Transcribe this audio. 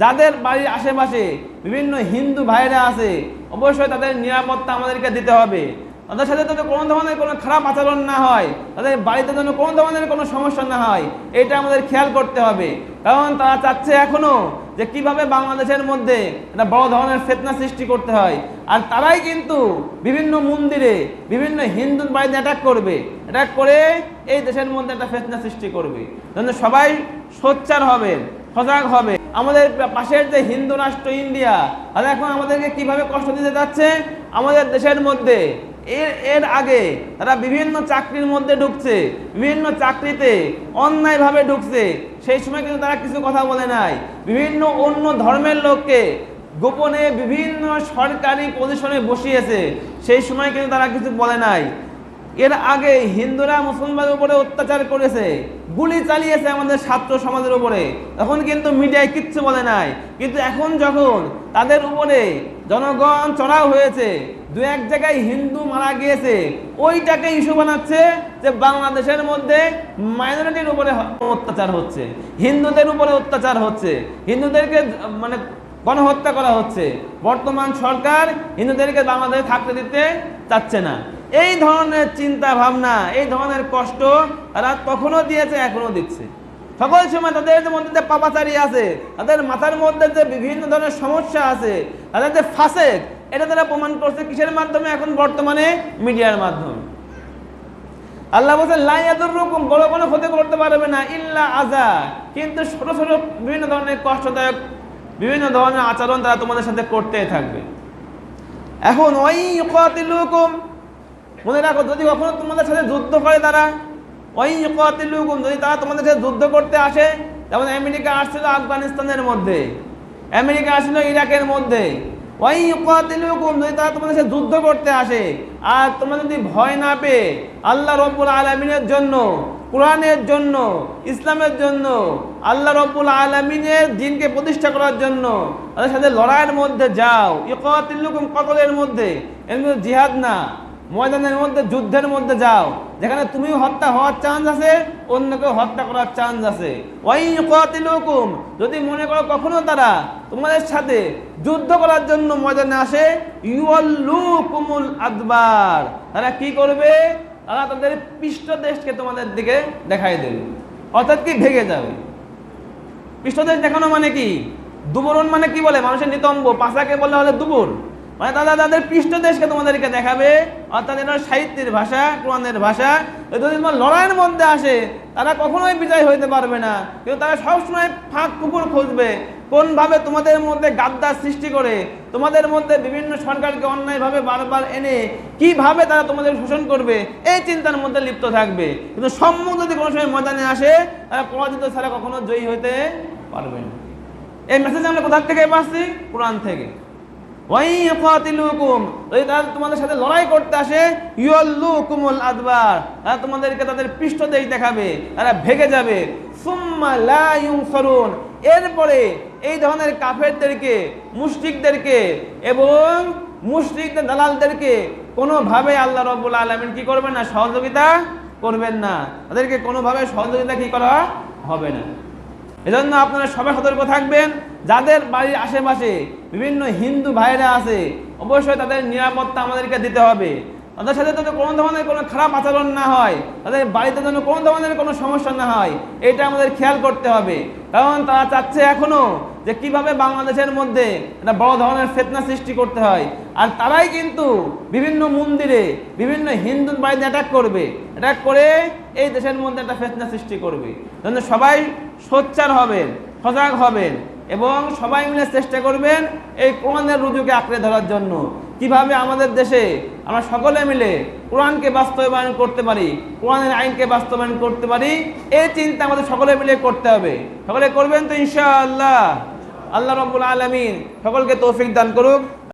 যাদের বাড়ির আশেপাশে বিভিন্ন হিন্দু ভাইরা আছে, অবশ্যই তাদের নিরাপত্তা আমাদেরকে দিতে হবে। তাদের সাথে যাতে কোনো ধরনের কোনো খারাপ আচরণ না হয়, তাদের বাড়িতে যেন কোনো ধরনের কোনো সমস্যা না হয়, এটা আমাদের খেয়াল করতে হবে। কারণ তারা চাচ্ছে এখনও যে কীভাবে বাংলাদেশের মধ্যে একটা বড় ধরনের ফেতনা সৃষ্টি করতে হয়। আর তারাই কিন্তু বিভিন্ন মন্দিরে বিভিন্ন হিন্দু বাড়িতে অ্যাটাক করবে। অ্যাটাক করে এই দেশের মধ্যে একটা ফেতনা সৃষ্টি করবে। যেন সবাই সোচ্চার হবেন সজাগ হবে। আমাদের পাশের যে হিন্দু রাষ্ট্র ইন্ডিয়া, তারা এখন আমাদেরকে কীভাবে কষ্ট দিতে যাচ্ছে? আমাদের দেশের মধ্যে, এর এর আগে তারা বিভিন্ন চাকরির মধ্যে ঢুকছে, বিভিন্ন চাকরিতে অন্যায়ভাবে ঢুকছে। সেই সময় কিন্তু তারা কিছু কথা বলে নাই। বিভিন্ন অন্য ধর্মের লোককে গোপনে বিভিন্ন সরকারি পজিশনে বসিয়েছে। সেই সময় কিন্তু তারা কিছু বলে নাই। এর আগে হিন্দুরা মুসলমানের উপরে অত্যাচার করেছে। গুলি চালিয়েছে আমাদের ছাত্র সমাজের উপরে। তখন কিন্তু মিডিয়ায় কিচ্ছু বলে নাই। কিন্তু এখন যখন তাদের উপরে জনগণ চড়াও হয়েছে, দু এক জায়গায় হিন্দু মারা গিয়েছে, ওইটাকে ইস্যু বানাচ্ছে যে বাংলাদেশের মধ্যে মাইনরিটির উপরে অত্যাচার হচ্ছে, হিন্দুদের উপরে অত্যাচার হচ্ছে, হিন্দুদেরকে মানে গণহত্যা করা হচ্ছে। বর্তমান সরকার হিন্দুদেরকে বাংলাদেশে থাকতে দিতে চাচ্ছে না। এই ধরনের চিন্তা ভাবনা এই ধরনের কষ্ট তারা তখনও দিয়েছে, এখনও দিচ্ছে। সকল সময় তাদের মধ্যে যে পাপাচারি আছে, তাদের মাথার মধ্যে যে বিভিন্ন ধরনের সমস্যা আছে, তাদের যে ফাসেক, এটা তারা প্রমাণ করছে কিসের মাধ্যমে এখন বর্তমানে মিডিয়ার মাধ্যমে। আল্লাহ বলছেন লাইয়াদুর রকম বড় কোনো ক্ষতি করতে পারবে না, ইল্লা আজা কিন্তু ছোট ছোট বিভিন্ন ধরনের কষ্টদায়ক, বিভিন্ন ধরনের আচরণ তারা তোমাদের সাথে করতেই থাকবে। এখন ওই ইকাতিলুকুম মনে রাখো, যদি কখনো তোমাদের সাথে যুদ্ধ করে তারা ওই ইকাতিলুকুম যদি তারা তোমাদের সাথে যুদ্ধ করতে আসে, যেমন আমেরিকা আসছিল আফগানিস্তানের মধ্যে, আমেরিকা আসছিল ইরাকের মধ্যে ওই ইকাতিলুকুম যদি তারা তোমাদের সাথে যুদ্ধ করতে আসে, আর তোমরা যদি ভয় না পেয়ে আল্লাহ রব্বুল আলমিনের জন্য, কোরআনের জন্য, ইসলামের জন্য, আল্লাহ রব্বুল আলমিনের দিনকে প্রতিষ্ঠা করার জন্য তাদের সাথে লড়াইয়ের মধ্যে যাও ইকাতিলুকুম কতলের মধ্যে এর জিহাদ না। ময়দানের মধ্যে, যুদ্ধের মধ্যে যাও। যেখানে তুমি হত্যা হওয়ার চান্স আছে অন্যকে হত্যা করার চান্স আছে। যদি মনে করো কখনো তারা তোমাদের সাথে যুদ্ধ করার জন্য ময়দানে আসে ইউল্লুকুমুল আদবার। তারা কি করবে? তারা তাদের পৃষ্ঠ দেশকে তোমাদের দিকে দেখাই দেবে। অর্থাৎ কি? ভেঙে যাবে। পৃষ্ঠদেশ দেখানো মানে কি? দুবরণ মানে কি বলে? মানুষের নিতম্ব। পাশাকে বলে হলে দুবর মানে তারা তাদের পৃষ্ঠদেশকে তোমাদেরকে দেখাবে, অর্থাৎ এটা সাহিত্যের ভাষা, কোরআনের ভাষা। যদি তোমার লড়াইয়ের মধ্যে আসে, তারা কখনোই বিজয় হইতে পারবে না। কিন্তু তারা সবসময় ফাঁক কুকুর খুঁজবে, কোনভাবে তোমাদের মধ্যে গাদ্দার সৃষ্টি করে, তোমাদের মধ্যে বিভিন্ন সরকারকে অন্যায়ভাবে বারবার এনে কীভাবে তারা তোমাদের শোষণ করবে, এই চিন্তার মধ্যে লিপ্ত থাকবে। কিন্তু সম্মুখ যদি কোনো সময় ময়দানে আসে, তারা পরাজিত ছাড়া কখনো জয়ী হইতে পারবে না। এই মেসেজ আমরা কোথার থেকে পাচ্ছি? কোরআন থেকে। তোমাদের সাথে লড়াই করতে আসে ইউল্লুকুমুল আদবার। তারা তোমাদেরকে তাদের পৃষ্ঠদেশ দেখাবে, তারা ভেগে যাবে। এরপরে এই ধরনের কাফেরদেরকে, মুশরিকদেরকে এবং মুশরিকদের দালালদেরকে কোনোভাবে আল্লাহ রব্বুল আলামিন কি করবেন না, সহযোগিতা করবেন না। তাদেরকে কোনোভাবে সহযোগিতা কি করা হবে না। এজন্য আপনারা সবাই সতর্ক থাকবেন। যাদের বাড়ির আশেপাশে বিভিন্ন হিন্দু ভাইরা আছে, অবশ্যই তাদের নিরাপত্তা আমাদেরকে দিতে হবে। তাদের সাথে যাতে কোনো ধরনের কোনো খারাপ আচরণ না হয়, তাদের বাড়িতে যেন কোনো ধরনের কোনো সমস্যা না হয়, এটা আমাদের খেয়াল করতে হবে। কারণ তারা চাচ্ছে এখনও যে কীভাবে বাংলাদেশের মধ্যে একটা বড় ধরনের ফেতনা সৃষ্টি করতে হয়। আর তারাই কিন্তু বিভিন্ন মন্দিরে, বিভিন্ন হিন্দু বাড়িতে অ্যাটাক করবে। অ্যাটাক করে এই দেশের মধ্যে একটা ফেতনা সৃষ্টি করবে। জন্য সবাই সোচ্চার হবেন, সজাগ হবেন এবং সবাই মিলে চেষ্টা করবেন এই কোরআনের রুজুকে আঁকড়ে ধরার জন্য। কীভাবে আমাদের দেশে আমরা সকলে মিলে কোরআনকে বাস্তবায়ন করতে পারি, কোরআনের আইনকে বাস্তবায়ন করতে পারি, এই চিন্তা আমাদের সকলে মিলে করতে হবে। সকলে করবেন তো ইনশাআল্লাহ। আল্লাহ রব্বুল আলমিন সকলকে তৌফিক দান করুক।